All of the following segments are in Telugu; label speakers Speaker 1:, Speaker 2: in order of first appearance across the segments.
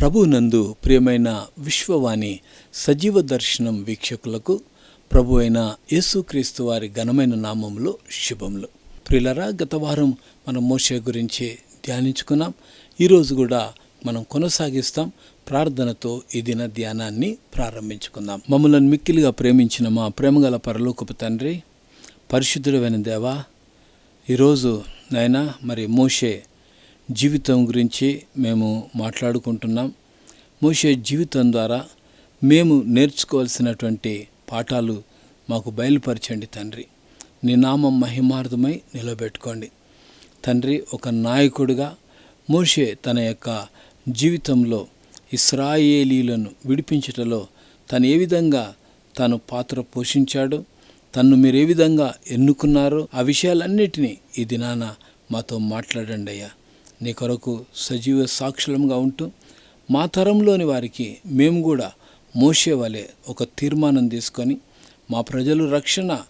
Speaker 1: ప్రభునందు ప్రియమైన విశ్వవాణి సజీవ దర్శనం వీక్షకులకు ప్రభు అయిన యేసుక్రీస్తు వారి ఘనమైన నామంలో శుభములు. ప్రియులరా గత వారం మనం మోషే గురించి ధ్యానించుకున్నాం. ఈరోజు కూడా మనం కొనసాగిస్తాం. ప్రార్థనతో ఈ దిన ధ్యానాన్ని ప్రారంభించుకుందాం. మమ్మల్ని మిక్కిలిగా ప్రేమించిన మా ప్రేమగల పరలోకపు తండ్రి పరిశుద్ధుడైన దేవా ఈరోజు నాయన మరి మోషే జీవితం గురించి మేము మాట్లాడుకుంటున్నాం. మోషే జీవితం ద్వారా మేము నేర్చుకోవాల్సినటువంటి పాఠాలు మాకు బయలుపరచండి తండ్రి. నీ నామం మహిమార్థమై నిలబెట్టుకోండి. తండ్రి ఒక నాయకుడిగా మోషే తన యొక్క జీవితంలో ఇస్రాయేలీలను విడిపించటలో తను ఏ విధంగా తను పాత్ర పోషించాడు తన్ను మీరు ఏ విధంగా ఎన్నుకున్నారో ఆ విషయాలన్నిటినీ ఈ దినాన మాతో మాట్లాడండి అయ్యా. నీ కొరకు సజీవ సాక్షులంగా ఉంటూ మా తరంలోని వారికి మేము కూడా మోసే వలె ఒక తీర్మానం తీసుకొని మా ప్రజలు రక్షణ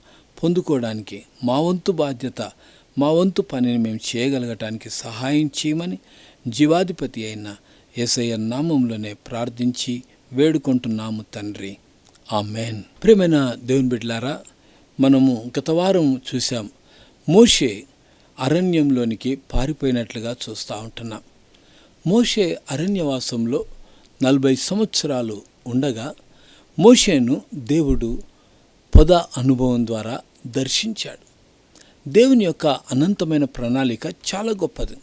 Speaker 1: పొందుకోవడానికి మా వంతు బాధ్యత మా వంతు పనిని మేము చేయగలగటానికి సహాయం చేయమని జీవాధిపతి అయిన ఎస్ఐ నామంలోనే ప్రార్థించి వేడుకుంటున్నాము తండ్రి. ఆ మేన్ ప్రియమైన దేవుని బిడ్లారా మనము గత వారం చూసాం మోషే అరణ్యంలోనికి పారిపోయినట్లుగా చూస్తూ ఉంటున్నాం. మోషే అరణ్యవాసంలో నలభై సంవత్సరాలు ఉండగా మోషేను దేవుడు పొద అనుభవం ద్వారా దర్శించాడు. దేవుని యొక్క అనంతమైన ప్రణాళిక చాలా గొప్పది.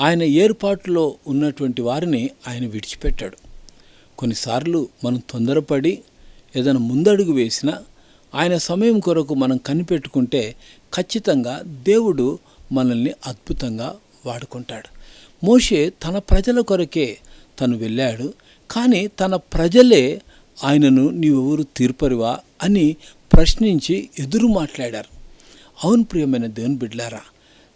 Speaker 1: ఆయన ఏర్పాటులో ఉన్నటువంటి వారిని ఆయన విడిచిపెట్టాడు. కొన్నిసార్లు మనం తొందరపడి ఏదైనా ముందడుగు వేసినా ఆయన సమయం కొరకు మనం కనిపెట్టుకుంటే ఖచ్చితంగా దేవుడు మనల్ని అద్భుతంగా వాడుకుంటాడు. మోషే తన ప్రజల కొరకే తను వెళ్ళాడు. కానీ తన ప్రజలే ఆయనను నీవెవరు తీర్పరివా అని ప్రశ్నించి ఎదురు మాట్లాడారు. అవును ప్రియమైన దేవుని బిడ్లారా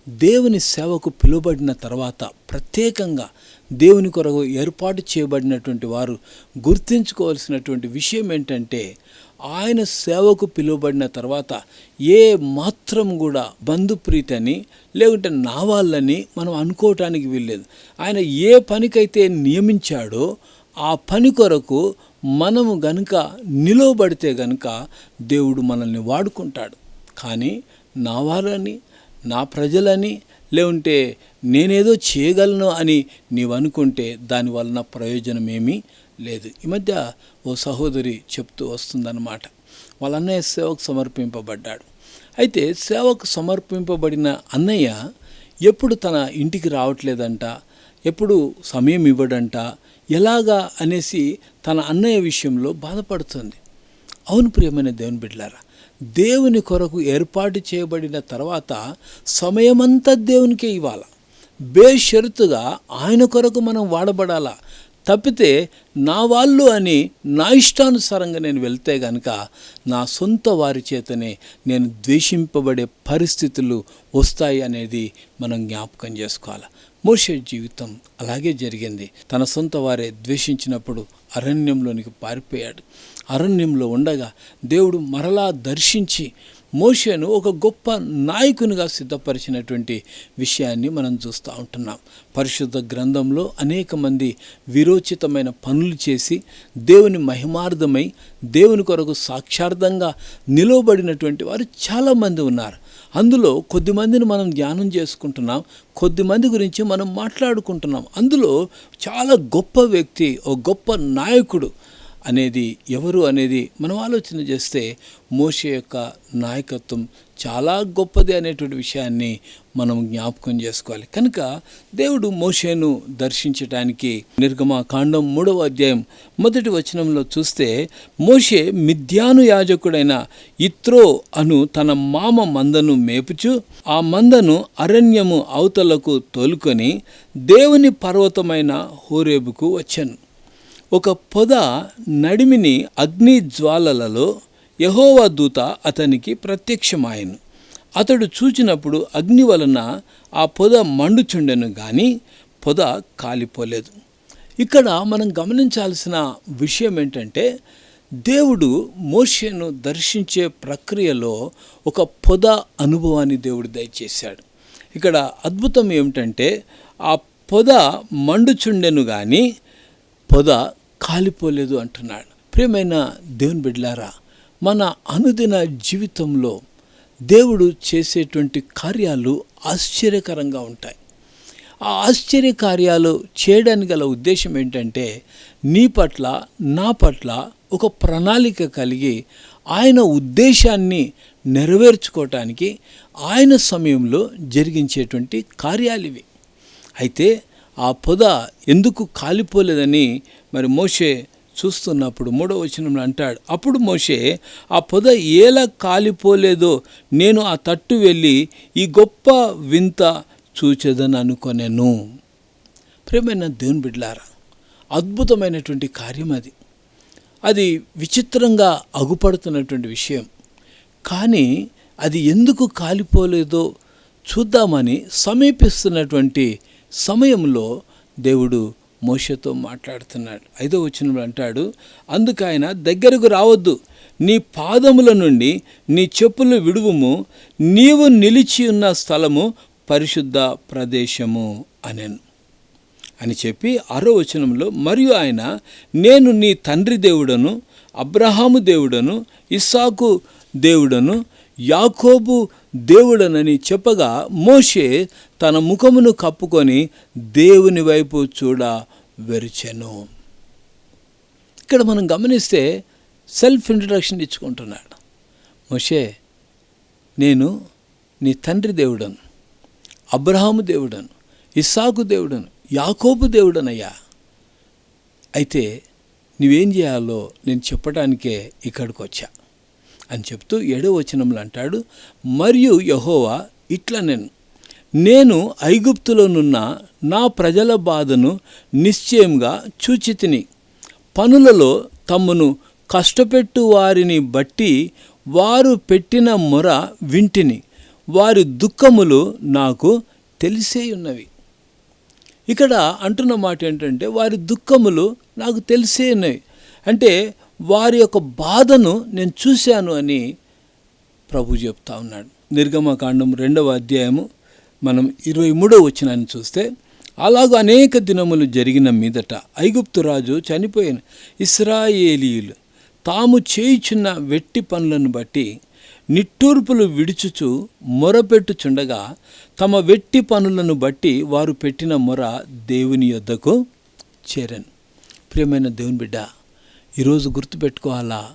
Speaker 1: దేవుని సేవకు పిలువబడిన తర్వాత ప్రత్యేకంగా దేవుని కొరకు ఏర్పాటు చేయబడినటువంటి వారు గుర్తుంచుకోవాల్సినటువంటి విషయం ఏంటంటే ఆయన సేవకు పిలువబడిన తర్వాత ఏ మాత్రం కూడా బంధుప్రీతి అని లేకుంటే నా వాళ్ళని మనం అనుకోవటానికి వీల్లేదు. ఆయన ఏ పనికైతే నియమించాడో ఆ పని కొరకు మనము గనుక నిలవబడితే గనుక దేవుడు మనల్ని వాడుకుంటాడు. కానీ నా వాళ్ళని నా ప్రజలని లేకుంటే నేనేదో చేయగలను అని నీవు అనుకుంటే దాని ప్రయోజనం ఏమీ లేదు. ఈ మధ్య ఓ సహోదరి చెప్తూ వస్తుందన్నమాట. వాళ్ళ అన్నయ్య సేవకు సమర్పింపబడ్డాడు. అయితే సేవకు సమర్పింపబడిన అన్నయ్య ఎప్పుడు తన ఇంటికి రావట్లేదంట ఎప్పుడు సమయం ఇవ్వడంట ఎలాగా అనేసి తన అన్నయ్య విషయంలో బాధపడుతుంది. అవును ప్రియమైన దేవుని బిడ్డలారా దేవుని కొరకు ఏర్పాటు చేయబడిన తర్వాత సమయమంతా దేవునికే ఇవ్వాలి? బేషరతుగా ఆయన కొరకు మనం వాడబడాలా? తప్పితే నా వాళ్ళు అని నా ఇష్టానుసారంగా నేను వెళ్తే గనక నా సొంత వారి చేతనే నేను ద్వేషింపబడే పరిస్థితులు వస్తాయి అనేది మనం జ్ఞాపకం చేసుకోవాలి. మోషే జీవితం అలాగే జరిగింది. తన సొంత వారే ద్వేషించినప్పుడు అరణ్యంలోనికి పారిపోయాడు. అరణ్యంలో ఉండగా దేవుడు మరలా దర్శించి మోషేను ఒక గొప్ప నాయకునిగా సిద్ధపరిచినటువంటి విషయాన్ని మనం చూస్తూ ఉంటున్నాం. పరిశుద్ధ గ్రంథంలో అనేక మంది విరోచితమైన పనులు చేసి దేవుని మహిమార్థమై దేవుని కొరకు సాక్షార్థంగా నిలవబడినటువంటి వారు చాలామంది ఉన్నారు. అందులో కొద్దిమందిని మనం ధ్యానం చేసుకుంటున్నాం కొద్దిమంది గురించి మనం మాట్లాడుకుంటున్నాం. అందులో చాలా గొప్ప వ్యక్తి ఓ గొప్ప నాయకుడు అనేది ఎవరు అనేది మనం ఆలోచన చేస్తే మోషే యొక్క నాయకత్వం చాలా గొప్పది అనేటువంటి విషయాన్ని మనం జ్ఞాపకం చేసుకోవాలి. కనుక దేవుడు మోషేను దర్శించటానికి నిర్గమా కాండం మూడవ అధ్యాయం మొదటి వచనంలో చూస్తే మోషే మిథ్యాను యాజకుడైన ఇత్రో అను తన మామ మందను మేపుచు ఆ మందను అరణ్యము అవతలకు తోలుకొని దేవుని పర్వతమైన హోరేబుకు వచ్చాను. ఒక పొద నడిమిని అగ్ని జ్వాలలలో యహోవా దూత అతనికి ప్రత్యక్షమాయను. అతడు చూచినప్పుడు అగ్ని వలన ఆ పొద మండుచుండెను కానీ పొద కాలిపోలేదు. ఇక్కడ మనం గమనించాల్సిన విషయం ఏంటంటే దేవుడు మోషేను దర్శించే ప్రక్రియలో ఒక పొద అనుభవాన్ని దేవుడు దయచేశాడు. ఇక్కడ అద్భుతం ఏమిటంటే ఆ పొద మండుచుండెను కానీ పొద కాలిపోలేదు అంటున్నాడు. ప్రియమైన దేవుని బిడ్లారా మన అనుదిన జీవితంలో దేవుడు చేసేటువంటి కార్యాలు ఆశ్చర్యకరంగా ఉంటాయి. ఆ ఆశ్చర్య కార్యాలు చేయడానికి గల ఉద్దేశం ఏంటంటే నీ పట్ల నా పట్ల ఒక ప్రణాళిక కలిగి ఆయన ఉద్దేశాన్ని నెరవేర్చుకోవటానికి ఆయన సమయంలో జరిగించేటువంటి కార్యాలు ఇవి. అయితే ఆ పొద ఎందుకు కాలిపోలేదని మరి మోషే చూస్తున్నప్పుడు మూడో వచనంలో అంటాడు. అప్పుడు మోషే ఆ పొద ఎలా కాలిపోలేదో నేను ఆ తట్టు వెళ్ళి ఈ గొప్ప వింత చూచేదని అనుకొనెను. ప్రేమైన దేవుని బిడ్లారా అద్భుతమైనటువంటి కార్యం అది. అది విచిత్రంగా అగుపడుతున్నటువంటి విషయం. కానీ అది ఎందుకు కాలిపోలేదో చూద్దామని సమీపిస్తున్నటువంటి సమయంలో దేవుడు మోషతో మాట్లాడుతున్నాడు. ఐదో వచనంలో అంటాడు అందుకు ఆయన దగ్గరకు రావద్దు. నీ పాదముల నుండి నీ చెప్పులు విడువము. నీవు నిలిచి ఉన్న స్థలము పరిశుద్ధ ప్రదేశము అనెను. అని చెప్పి ఆరో వచనంలో మరియు ఆయన నేను నీ తండ్రి దేవుడను అబ్రహాము దేవుడను ఇస్సాకు దేవుడను యాకోబు దేవుడనని చెప్పగా మోషే తన ముఖమును కప్పుకొని దేవుని వైపు చూడ వెరిచెను. ఇక్కడ మనం గమనిస్తే సెల్ఫ్ ఇంట్రడక్షన్ ఇచ్చుకుంటున్నాడు. మోషే నేను నీ తండ్రి దేవుడను అబ్రహాము దేవుడను ఇస్సాకు దేవుడను యాకోబు దేవుడనయ్యా. అయితే నువ్వేం చేయాలో నేను చెప్పడానికే ఇక్కడికి వచ్చా అని చెప్తూ ఏడో వచనంలో అంటాడు మరియు యహోవా ఇట్లా నేను. నేను ఐగుప్తులోనున్న నా ప్రజల బాధను నిశ్చయంగా చూచితిని. పనులలో తమను కష్టపెట్టు వారిని బట్టి వారు పెట్టిన మొర వింటిని. వారి దుఃఖములు నాకు తెలిసే ఉన్నవి ఇక్కడ అంటున్న మాట ఏంటంటే వారి దుఃఖములు నాకు తెలిసే ఉన్నవి అంటే వారి యొక్క బాధను నేను చూశాను అని ప్రభు చెప్తా ఉన్నాడు. నిర్గమకాండం రెండవ అధ్యాయము మనం ఇరవై మూడో వచ్చినాన్ని చూస్తే అలాగూ అనేక దినములు జరిగిన మీదట ఐగుప్తు రాజు చనిపోయిన ఇస్రాయేలీయులు తాము చేయుచున్న వెట్టి పనులను బట్టి నిట్టూర్పులు విడుచుచు మొరపెట్టుచుండగా తమ వెట్టి పనులను బట్టి వారు పెట్టిన మొర దేవుని యొద్దకు చేరను. ప్రియమైన దేవుని బిడ్డ ఈరోజు గుర్తుపెట్టుకోవాలా?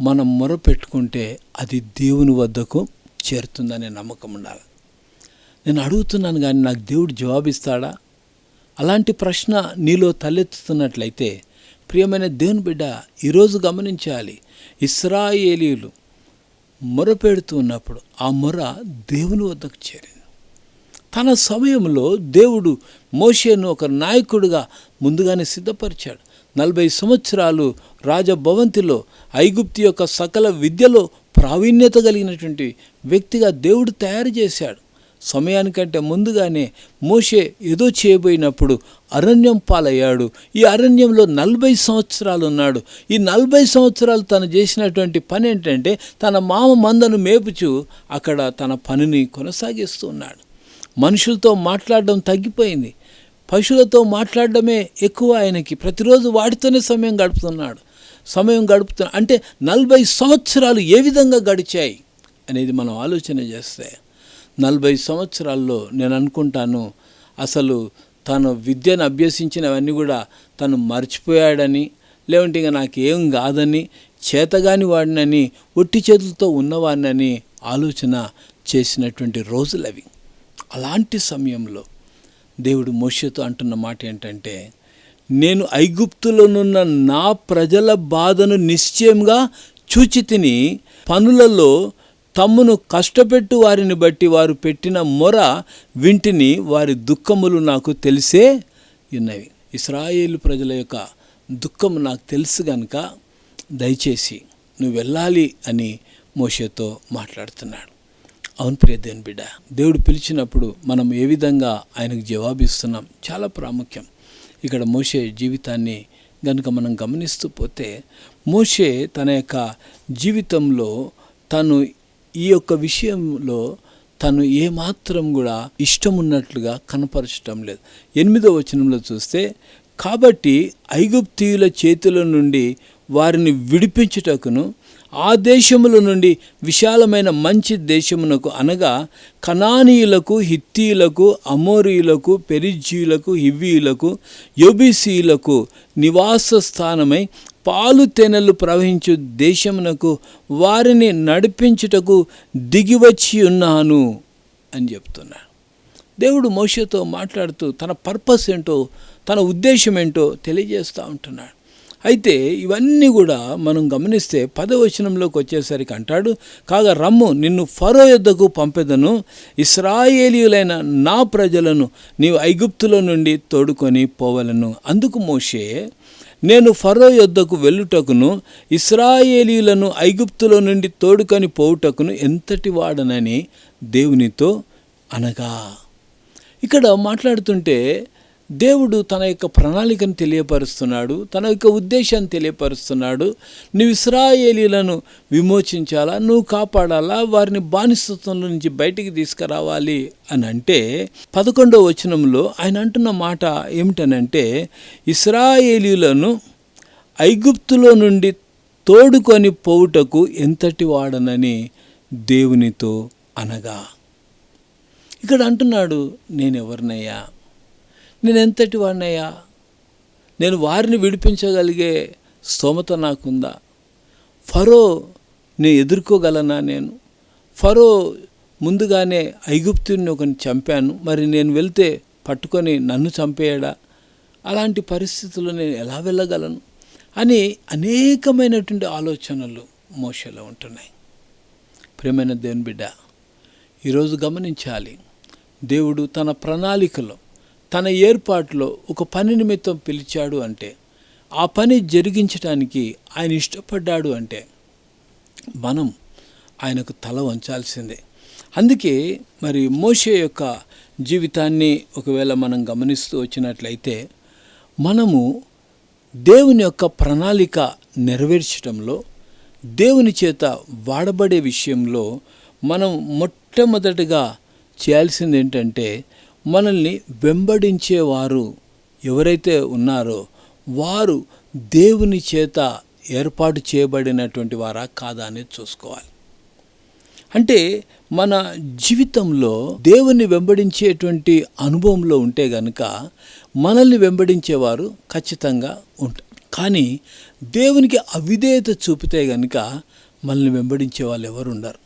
Speaker 1: మనం మొర పెట్టుకుంటే అది దేవుని వద్దకు చేరుతుందనే నమ్మకం ఉండాలి. నేను అడుగుతున్నాను కానీ నాకు దేవుడు జవాబిస్తాడా? అలాంటి ప్రశ్న నీలో తలెత్తుతున్నట్లయితే ప్రియమైన దేవుని బిడ్డ ఈరోజు గమనించాలి. ఇస్రాయేలీలు మొరపెడుతూ ఉన్నప్పుడు ఆ మొర దేవుని వద్దకు చేరింది. తన సమయంలో దేవుడు మోషేను ఒక నాయకుడిగా ముందుగానే సిద్ధపరిచాడు. నలభై సంవత్సరాలు రాజభవంతిలో ఐగుప్తి యొక్క సకల విద్యలో ప్రావీణ్యత కలిగినటువంటి వ్యక్తిగా దేవుడు తయారు చేశాడు. సమయానికంటే ముందుగానే మోషే ఏదో చేయబోయినప్పుడు అరణ్యం పాలయ్యాడు. ఈ అరణ్యంలో నలభై సంవత్సరాలు ఉన్నాడు. ఈ నలభై సంవత్సరాలు తను చేసినటువంటి పని ఏంటంటే తన మామ మందను మేపుచు అక్కడ తన పనిని కొనసాగిస్తూ ఉన్నాడు. మనుషులతో మాట్లాడడం తగ్గిపోయింది. పశువులతో మాట్లాడడమే ఎక్కువ ఆయనకి. ప్రతిరోజు వాటితోనే సమయం గడుపుతున్నాడు. సమయం గడుపుతున్నా అంటే నలభై సంవత్సరాలు ఏ విధంగా గడిచాయి అనేది మనం ఆలోచన చేస్తే నలభై సంవత్సరాల్లో నేను అనుకుంటాను అసలు తను విద్యను అభ్యసించినవన్నీ కూడా తను మర్చిపోయాడని లేవంటే ఇంకా నాకేం కాదని చేతగాని వాడినని ఒట్టి చేతులతో ఉన్నవాడినని ఆలోచన చేసినటువంటి రోజులవి. అలాంటి సమయంలో దేవుడు మోషతో అంటున్న మాట ఏంటంటే నేను ఐగుప్తులోనున్న నా ప్రజల బాధను నిశ్చయంగా చూచి తిని పనులలో తమ్మును కష్టపెట్టు వారిని బట్టి వారు పెట్టిన మొర వింటిని వారి దుఃఖములు నాకు తెలిసే ఉన్నవి. ఇస్రాయేల్ ప్రజల యొక్క దుఃఖము నాకు తెలుసు గనుక దయచేసి నువ్వు వెళ్ళాలి అని మోషతో మాట్లాడుతున్నాడు. అవును ప్రియ దేవుని బిడ్డ. దేవుడు పిలిచినప్పుడు మనం ఏ విధంగా ఆయనకు జవాబిస్తున్నాం? చాలా ప్రాముఖ్యం. ఇక్కడ మోషే జీవితాన్ని కనుక మనం గమనిస్తూ పోతే మోషే తన యొక్క జీవితంలో తను ఈ యొక్క విషయంలో తను ఏమాత్రం కూడా ఇష్టం ఉన్నట్లుగా కనపరచడం లేదు. ఎనిమిదో వచనంలో చూస్తే కాబట్టి ఐగుప్తీయుల చేతుల నుండి వారిని విడిపించుటకును ఆ దేశముల నుండి విశాలమైన మంచి దేశమునకు అనగా కనానీయులకు హిత్తీయులకు అమోరీయులకు పెరిజీయులకు హివ్వీయులకు యొబిసీయులకు నివాస స్థానమై పాలు తేనెలు ప్రవహించు దేశమునకు వారిని నడిపించుటకు దిగివచ్చి ఉన్నాను అని చెప్తున్నాడు దేవుడు మోషతో మాట్లాడుతూ తన పర్పస్ ఏంటో తన ఉద్దేశం ఏంటో తెలియజేస్తూ ఉంటున్నాడు. అయితే ఇవన్నీ కూడా మనం గమనిస్తే పదవచనంలోకి వచ్చేసరికి అంటాడు కాగా రమ్ము నిన్ను ఫరో యొద్దకు పంపెదను ఇస్రాయేలీయులైన నా ప్రజలను నీవు ఐగుప్తులో నుండి తోడుకొని పోవలను. అందుకు మోషే నేను ఫరో యొద్దకు వెళ్ళుటకును ఇస్రాయేలీయులను ఐగుప్తులో నుండి తోడుకొని పోవుటకును ఎంతటి వాడనని దేవునితో అనగా. ఇక్కడ మాట్లాడుతుంటే దేవుడు తన యొక్క ప్రణాళికను తెలియపరుస్తున్నాడు తన యొక్క ఉద్దేశాన్ని తెలియపరుస్తున్నాడు. నువ్వు ఇస్రాయేలీలను విమోచించాలా నువ్వు కాపాడాలా వారిని బానిసత్వంలో నుంచి బయటికి తీసుకురావాలి అని అంటే పదకొండవ వచనంలో ఆయన అంటున్న మాట ఏమిటనంటే ఇస్రాయేలీలను ఐగుప్తులో నుండి తోడుకొని పోవుటకు ఎంతటి వాడనని దేవునితో అనగా. ఇక్కడ అంటున్నాడు నేను ఎవరినయ్యా నేను ఎంతటి వాడినయ్యా నేను వారిని విడిపించగలిగే స్తోమత నాకుందా? ఫరో నేను ఎదుర్కోగలనా నేను? ఫరో ముందుగానే ఐగుప్తుని ఒకరిని చంపాను. మరి నేను వెళ్తే పట్టుకొని నన్ను చంపేయడా? అలాంటి పరిస్థితుల్లో నేను ఎలా వెళ్ళగలను? అని అనేకమైనటువంటి ఆలోచనలు మోషలో ఉంటున్నాయి. ప్రేమైన దేవుని బిడ్డ ఈరోజు గమనించాలి. దేవుడు తన ప్రణాళికలో తన ఏర్పాటులో ఒక పని నిమిత్తం పిలిచాడు అంటే ఆ పని జరిగించడానికి ఆయన ఇష్టపడ్డాడు అంటే మనం ఆయనకు తల వంచాల్సిందే. అందుకే మరి మోషే యొక్క జీవితాన్ని ఒకవేళ మనం గమనిస్తూ వచ్చినట్లయితే మనము దేవుని యొక్క ప్రణాళిక నెరవేర్చడంలో దేవుని చేత వాడబడే విషయంలో మనం మొట్టమొదటిగా చేయాల్సింది ఏంటంటే మనల్ని వెంబడించేవారు ఎవరైతే ఉన్నారో వారు దేవుని చేత ఏర్పాటు చేయబడినటువంటి వారా కాదా అనేది చూసుకోవాలి. అంటే మన జీవితంలో దేవుని వెంబడించేటువంటి అనుభవంలో ఉంటే గనుక మనల్ని వెంబడించేవారు ఖచ్చితంగా ఉంటారు కానీ దేవునికి అవిధేయత చూపితే గనుక మనల్ని వెంబడించే వాళ్ళు ఎవరు ఉండరు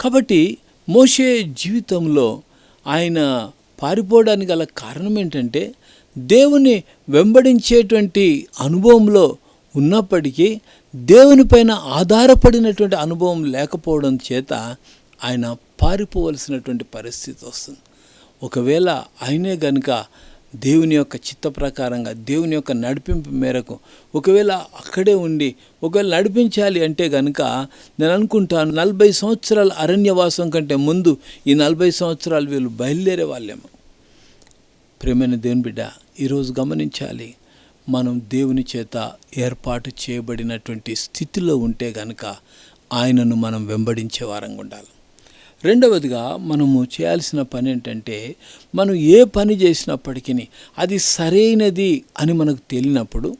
Speaker 1: కాబట్టి మోషే జీవితంలో ఆయన పారిపోవడానికి గల కారణం ఏంటంటే దేవుని వెంబడించేటువంటి అనుభవంలో ఉన్నప్పటికీ దేవునిపైన ఆధారపడినటువంటి అనుభవం లేకపోవడం చేత ఆయన పారిపోవలసినటువంటి పరిస్థితి వస్తుంది. ఒకవేళ ఆయనే గనుక దేవుని యొక్క చిత్త ప్రకారంగా దేవుని యొక్క నడిపింపు మేరకు ఒకవేళ అక్కడే ఉండి ఒకవేళ నడిపించాలి అంటే కనుక నేను అనుకుంటాను నలభై సంవత్సరాల అరణ్యవాసం కంటే ముందు ఈ నలభై సంవత్సరాలు వీళ్ళు బయలుదేరే వాళ్ళేమో. ప్రేమైన దేవుని బిడ్డ ఈరోజు గమనించాలి మనం దేవుని చేత ఏర్పాటు చేయబడినటువంటి స్థితిలో ఉంటే గనుక ఆయనను మనం వెంబడించే వారంగా ఉండాలి. రెండవదిగా మనము చేయాల్సిన పని ఏంటంటే మనం ఏ పని చేసినప్పటికీ అది సరైనది అని మనకు తెలియనప్పుడు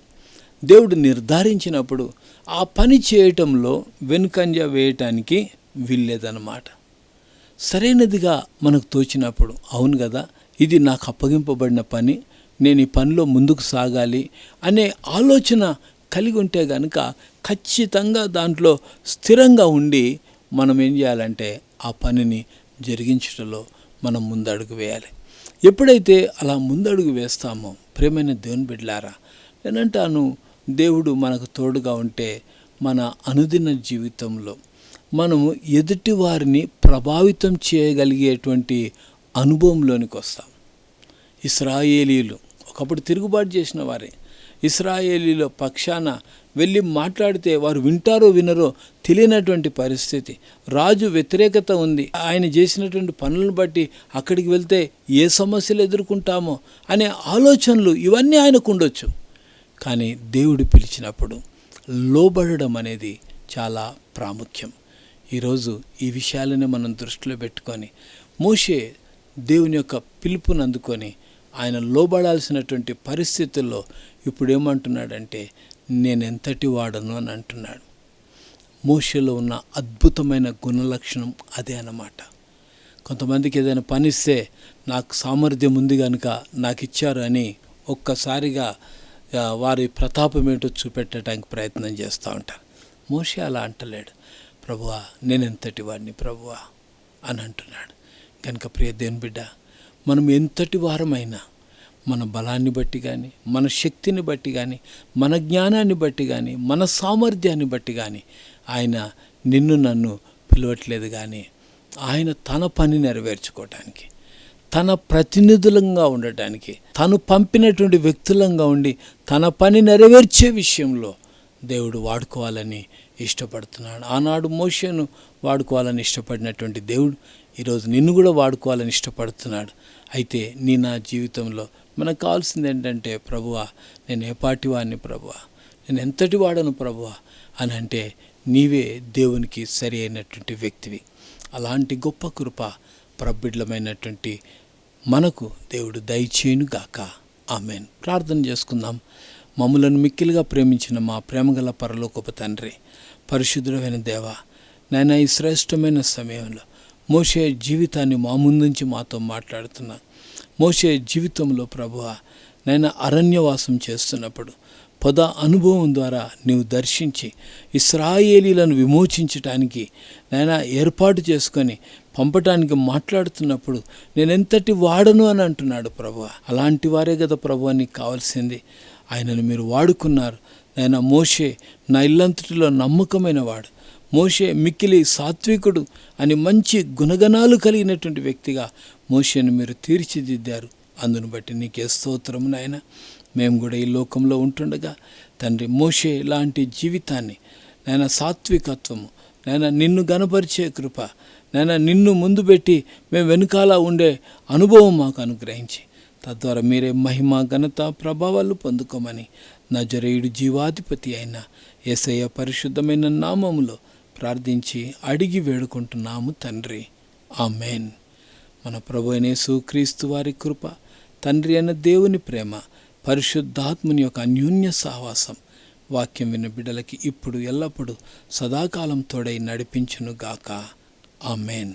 Speaker 1: దేవుడు నిర్ధారించినప్పుడు ఆ పని చేయటంలో వెనుకంజ వేయటానికి వీల్లేదన్నమాట. సరైనదిగా మనకు తోచినప్పుడు అవును కదా ఇది నాకు అప్పగింపబడిన పని నేను ఈ పనిలో ముందుకు సాగాలి అనే ఆలోచన కలిగి ఉంటే కనుక ఖచ్చితంగా దాంట్లో స్థిరంగా ఉండి మనం ఏం చేయాలంటే ఆ పనిని జరిగించడంలో మనం ముందడుగు వేయాలి. ఎప్పుడైతే అలా ముందడుగు వేస్తామో ప్రేమైన దేవుని బిడ్డలారా నేనంటాను దేవుడు మనకు తోడుగా ఉంటే మన అనుదిన జీవితంలో మనము ఎదుటి వారిని ప్రభావితం చేయగలిగేటువంటి అనుభవంలోనికి వస్తాం. ఇస్రాయేలీలు ఒకప్పుడు తిరుగుబాటు చేసిన వారే ఇస్రాయేలీల పక్షాన వెళ్ళి మాట్లాడితే వారు వింటారో వినరో తెలియనటువంటి పరిస్థితి. రాజు వ్యతిరేకత ఉంది. ఆయన చేసినటువంటి పనులను బట్టి అక్కడికి వెళ్తే ఏ సమస్యలు ఎదుర్కొంటామో అనే ఆలోచనలు ఇవన్నీ ఆయనకు ఉండొచ్చు. కానీ దేవుడు పిలిచినప్పుడు లోబడడం అనేది చాలా ప్రాముఖ్యం. ఈరోజు ఈ విషయాలనే మనం దృష్టిలో పెట్టుకొని మోషే దేవుని యొక్క పిలుపునందుకొని అందుకొని ఆయన లోబడాల్సినటువంటి పరిస్థితుల్లో ఇప్పుడు ఏమంటున్నాడంటే నేను ఎంతటి వాడను అని అంటున్నాడు. మోషలో ఉన్న అద్భుతమైన గుణలక్షణం అదే అన్నమాట. కొంతమందికి ఏదైనా పనిస్తే నాకు సామర్థ్యం ఉంది కనుక నాకు ఇచ్చారు అని ఒక్కసారిగా వారి ప్రతాపం ఏంటో చూపెట్టడానికి ప్రయత్నం చేస్తూ ఉంటారు మోషే అలా అంటలేడు. ప్రభువా నేను ఎంతటి వాడిని ప్రభువా అని అంటున్నాడు. కనుక ప్రియ దేని బిడ్డ మనం ఎంతటి వారమైనా మన బలాన్ని బట్టి కానీ మన శక్తిని బట్టి కానీ మన జ్ఞానాన్ని బట్టి కానీ మన సామర్థ్యాన్ని బట్టి కానీ ఆయన నిన్ను నన్ను పిలవట్లేదు కానీ ఆయన తన పని నెరవేర్చుకోవటానికి తన ప్రతినిధులంగా ఉండటానికి తను పంపినటువంటి వ్యక్తులంగా ఉండి తన పని నెరవేర్చే విషయంలో దేవుడు వాడుకోవాలని ఇష్టపడుతున్నాడు. ఆనాడు మోషను వాడుకోవాలని ఇష్టపడినటువంటి దేవుడు ఈరోజు నిన్ను కూడా వాడుకోవాలని ఇష్టపడుతున్నాడు. అయితే నీ నా జీవితంలో మనకు కావాల్సింది ఏంటంటే ప్రభువా నేను ఏ పాటి వాడిని ప్రభువా? నేను ఎంతటి వాడను ప్రభువా? అని అంటే నీవే దేవునికి సరి అయినటువంటి వ్యక్తివి. అలాంటి గొప్ప కృప ప్రబిడ్లమైనటువంటి మనకు దేవుడు దయచేయును గాక. ఆమెన్. ప్రార్థన చేసుకుందాం. మమ్మలను మిక్కిలుగా ప్రేమించిన మా ప్రేమగల పరలోకపు తండ్రి పరిశుద్ధుడమైన దేవ నాయన ఈ శ్రేష్టమైన సమయంలో మోసే జీవితాన్ని మా ముందుంచి మాతో మాట్లాడుతున్నా. మోసే జీవితంలో ప్రభువ నైనా అరణ్యవాసం చేస్తున్నప్పుడు పద అనుభవం ద్వారా నీవు దర్శించి ఇస్రాయేలీలను విమోచించటానికి నాయన ఏర్పాటు చేసుకొని పంపటానికి మాట్లాడుతున్నప్పుడు నేను ఎంతటి వాడను అని అంటున్నాడు ప్రభు అలాంటి వారే కదా ప్రభు నీకు కావాల్సింది. ఆయనను మీరు వాడుకున్నారు. ఆయన మోషే నా ఇల్లంతటిలో నమ్మకమైన వాడు. మోషే మిక్కిలి సాత్వికుడు అని మంచి గుణగణాలు కలిగినటువంటి వ్యక్తిగా మోషేను మీరు తీర్చిదిద్దారు. అందును బట్టి నీకే స్తోత్రం నాయన. మేము కూడా ఈ లోకంలో ఉంటుండగా తండ్రి మోషే లాంటి జీవితాన్ని నాయన సాత్వికత్వము నాయన నిన్ను గనపరిచే కృప నాయన నిన్ను ముందు పెట్టి మేము వెనుకాల ఉండే అనుభవం మాకు అనుగ్రహించి తద్వారా మీరే మహిమ ఘనత ప్రభావాలు పొందుకోమని నజరేయుడు జీవాధిపతి అయిన యేసయ్య పరిశుద్ధమైన నామములో ప్రార్థించి అడిగి వేడుకుంటున్నాము తండ్రి. ఆ మెయిన్ మన ప్రభు అయిన యేసుక్రీస్తు వారి కృప తండ్రి అయిన దేవుని ప్రేమ పరిశుద్ధాత్ముని యొక్క అన్యూన్య సహవాసం వాక్యం విన్న బిడ్డలకి ఇప్పుడు ఎల్లప్పుడూ సదాకాలం తోడై నడిపించునుగాక. ఆ మెయిన్